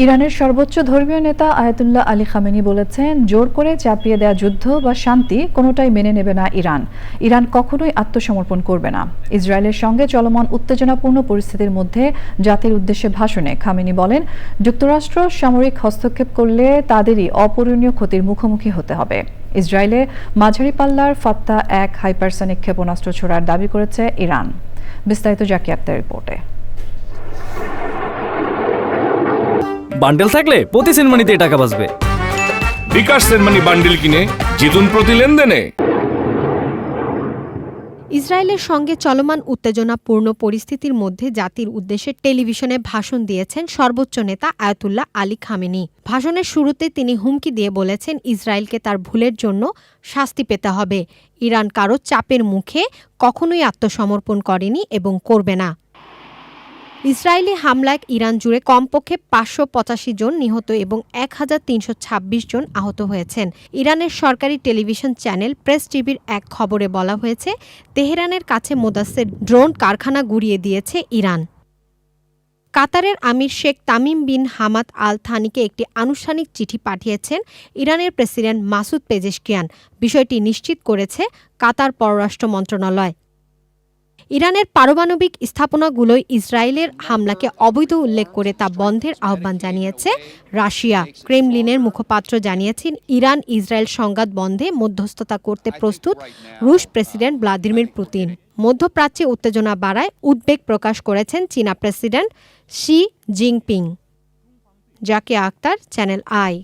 ইরানের সর্বোচ্চ ধর্মীয় নেতা আয়াতুল্লাহ আলী খামেনি বলেছেন, জোর করে চাপিয়ে দেয়া যুদ্ধ বা শান্তি কোনোটাই মেনে নেবে না ইরান। ইরান কখনোই আত্মসমর্পণ করবে না। ইসরায়েলের সঙ্গে চলমান উত্তেজনাপূর্ণ পরিস্থিতির মধ্যে জাতির উদ্দেশ্যে ভাষণে খামেনি বলেন, যুক্তরাষ্ট্র সামরিক হস্তক্ষেপ করলে তাদেরই অপূরণীয় ক্ষতির মুখোমুখি হতে হবে। ইসরায়েলে মাঝারি পাল্লার ফাত্তা এক হাইপারসনিক ক্ষেপণাস্ত্র ছোড়ার দাবি করেছে ইরান। বিস্তারিত জাকি আক্তার রিপোর্টে। বান্ডেল থাকলে প্রতি সেনমানিতে টাকা বাঁচবে। বিকাশ সেনমানি বান্ডিল কিনে জিতুন প্রতি লেনদেনে। ইসরায়েলের সঙ্গে চলমান উত্তেজনাপূর্ণ পরিস্থিতির মধ্যে জাতির উদ্দেশ্যে টেলিভিশনে ভাষণ দিয়েছেন সর্বোচ্চ নেতা আয়াতুল্লাহ আলী খামেনি। ভাষণের শুরুতে তিনি হুমকি দিয়ে বলেছেন ইসরায়েলকে তার ভুলের জন্য শাস্তি পেতে হবে। ইরান কারও চাপের মুখে কখনোই আত্মসমর্পণ করেনি এবং করবে না। ইসরায়েলি হামলায় ইরান জুড়ে কমপক্ষে পাঁচশো পঁচাশি জন নিহত এবং এক হাজার তিনশো ছাব্বিশ জন আহত হয়েছেন। ইরানের সরকারি টেলিভিশন চ্যানেল প্রেস টিভির এক খবরে বলা হয়েছে, তেহরানের কাছে মোদাসের ড্রোন কারখানা গুড়িয়ে দিয়েছে ইরান। কাতারের আমির Sheikh Tamim bin Hamad Al থানিকে একটি আনুষ্ঠানিক চিঠি পাঠিয়েছেন ইরানের প্রেসিডেন্ট মাসুদ পেজেশকিয়ান। বিষয়টি নিশ্চিত করেছে কাতার পররাষ্ট্র মন্ত্রণালয়। ইরানের পারমাণবিক স্থাপনাগুলোয় ইসরায়েলের হামলাকে অবৈধ উল্লেখ করে তা বন্ধের আহ্বান জানিয়েছে রাশিয়া। ক্রেমলিনের মুখপাত্র জানিয়েছেন, ইরান ইসরায়েল সংঘাত বন্ধে মধ্যস্থতা করতে প্রস্তুত রুশ প্রেসিডেন্ট ভ্লাদিমির পুতিন। মধ্যপ্রাচ্যে উত্তেজনা বাড়ায় উদ্বেগ প্রকাশ করেছেন চীনা প্রেসিডেন্ট শি জিনপিং। জাকে আক্তার, চ্যানেল আই।